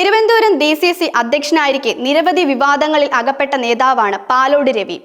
Thiruvananthapuram D C C അധ്യക്ഷനായിരിക്കെ നിരവധി വിവാദങ്ങളിൽ അകപ്പെട്ട നേതാവാണ് പാലോട് രവി.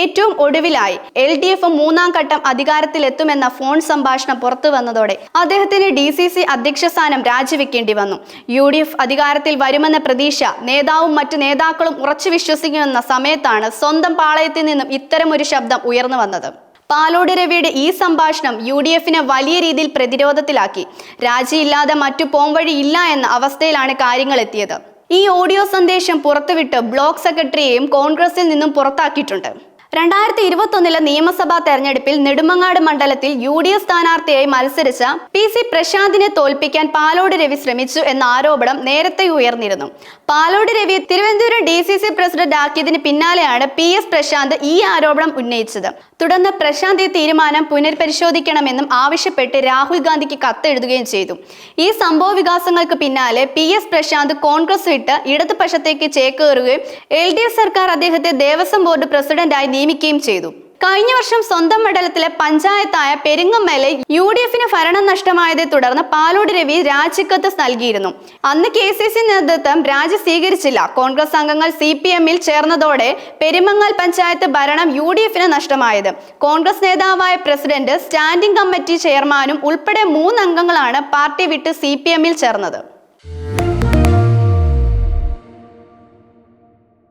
ഏറ്റവും ഒടുവിലായി എൽ ഡി എഫ് മൂന്നാം ഘട്ടം അധികാരത്തിലെത്തുമെന്ന ഫോൺ സംഭാഷണം പുറത്തു വന്നതോടെ അദ്ദേഹത്തിന് ഡി സി സി അധ്യക്ഷ സ്ഥാനം രാജിവെക്കേണ്ടി വന്നു. യു ഡി എഫ് അധികാരത്തിൽ വരുമെന്ന പ്രതീക്ഷ നേതാവും മറ്റു നേതാക്കളും ഉറച്ചു വിശ്വസിക്കുമെന്ന സമയത്താണ് സ്വന്തം പാളയത്തിൽ നിന്നും ഇത്തരമൊരു ശബ്ദം ഉയർന്നു വന്നത്. പാലോട് രവിയുടെ ഈ സംഭാഷണം യു ഡി എഫിനെ വലിയ രീതിയിൽ പ്രതിരോധത്തിലാക്കി. രാജിയില്ലാതെ മറ്റു പോംവഴി ഇല്ല എന്ന അവസ്ഥയിലാണ് കാര്യങ്ങൾ എത്തിയത്. ഈ ഓഡിയോ സന്ദേശം പുറത്തുവിട്ട് ബ്ലോക്ക് സെക്രട്ടറിയെയും കോൺഗ്രസിൽ നിന്നും പുറത്താക്കിയിട്ടുണ്ട്. രണ്ടായിരത്തി ഇരുപത്തൊന്നിലെ നിയമസഭാ തെരഞ്ഞെടുപ്പിൽ നെടുമങ്ങാട് മണ്ഡലത്തിൽ യു ഡി എഫ് സ്ഥാനാർത്ഥിയായി മത്സരിച്ച പി സി പ്രശാന്തിനെ തോൽപ്പിക്കാൻ പാലോട് രവി ശ്രമിച്ചു എന്ന ആരോപണം നേരത്തെ ഉയർന്നിരുന്നു. Palode രവിയെ Thiruvananthapuram D C C president ആക്കിയതിന് പിന്നാലെയാണ് പി എസ് പ്രശാന്ത് ഈ ആരോപണം ഉന്നയിച്ചത്. തുടർന്ന് പ്രശാന്ത് ഈ തീരുമാനം പുനർപരിശോധിക്കണമെന്നും ആവശ്യപ്പെട്ട് രാഹുൽ ഗാന്ധിക്ക് കത്തെഴുതുകയും ചെയ്തു. ഈ സംഭവ വികാസങ്ങൾക്ക് പിന്നാലെ പി എസ് പ്രശാന്ത് കോൺഗ്രസ് വിട്ട് ഇടതുപക്ഷത്തേക്ക് ചേക്കേറുകയും എൽ ഡി എഫ് സർക്കാർ അദ്ദേഹത്തെ ദേവസ്വം ബോർഡ് പ്രസിഡന്റായി നിയമിക്കുകയും ചെയ്തു. കഴിഞ്ഞ വർഷം സ്വന്തം മണ്ഡലത്തിലെ പഞ്ചായത്തായ പെരിങ്ങമ്മേലെ യു ഡി എഫിന് ഭരണം നഷ്ടമായതെ തുടർന്ന് പാലോട് രവി രാജിക്കത്ത് നൽകിയിരുന്നു. അന്ന് കെ സി സി നേതൃത്വം രാജി സ്വീകരിച്ചില്ല. കോൺഗ്രസ് അംഗങ്ങൾ സി പി എമ്മിൽ ചേർന്നതോടെ പെരുമങ്ങൽ പഞ്ചായത്ത് ഭരണം യു ഡി എഫിന് നഷ്ടമായത്. കോൺഗ്രസ് നേതാവായ പ്രസിഡന്റ് സ്റ്റാൻഡിംഗ് കമ്മിറ്റി ചെയർമാനും ഉൾപ്പെടെ മൂന്നംഗങ്ങളാണ് പാർട്ടി വിട്ട് സി പി എമ്മിൽ ചേർന്നത്.